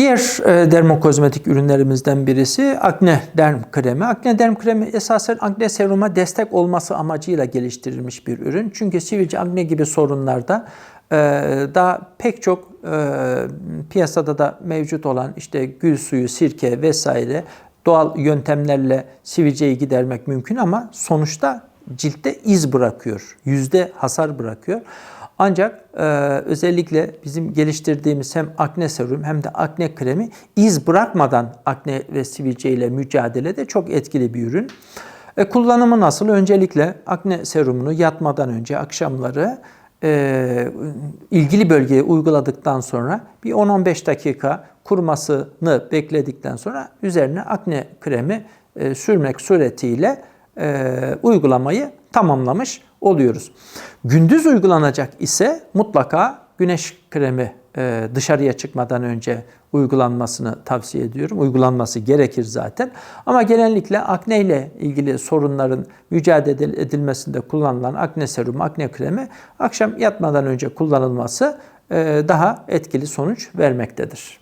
Diğer e, dermokozmetik ürünlerimizden birisi akne derm kremi. Akne derm kremi esasen akne seruma destek olması amacıyla geliştirilmiş bir ürün. Çünkü sivilce akne gibi sorunlarda e, daha pek çok e, piyasada da mevcut olan işte gül suyu, sirke vesaire doğal yöntemlerle sivilceyi gidermek mümkün ama sonuçta ciltte iz bırakıyor. Yüzde hasar bırakıyor. Ancak e, özellikle bizim geliştirdiğimiz hem akne serum hem de akne kremi iz bırakmadan akne ve sivilce ile mücadelede çok etkili bir ürün. E, kullanımı nasıl? Öncelikle akne serumunu yatmadan önce akşamları e, ilgili bölgeye uyguladıktan sonra bir 10-15 dakika kurumasını bekledikten sonra üzerine akne kremi e, sürmek suretiyle e, uygulamayı tamamlamış oluyoruz. Gündüz uygulanacak ise mutlaka güneş kremi e, dışarıya çıkmadan önce uygulanmasını tavsiye ediyorum. Uygulanması gerekir zaten. Ama genellikle akne ile ilgili sorunların mücadele edilmesinde kullanılan akne serumu, akne kremi akşam yatmadan önce kullanılması e, daha etkili sonuç vermektedir.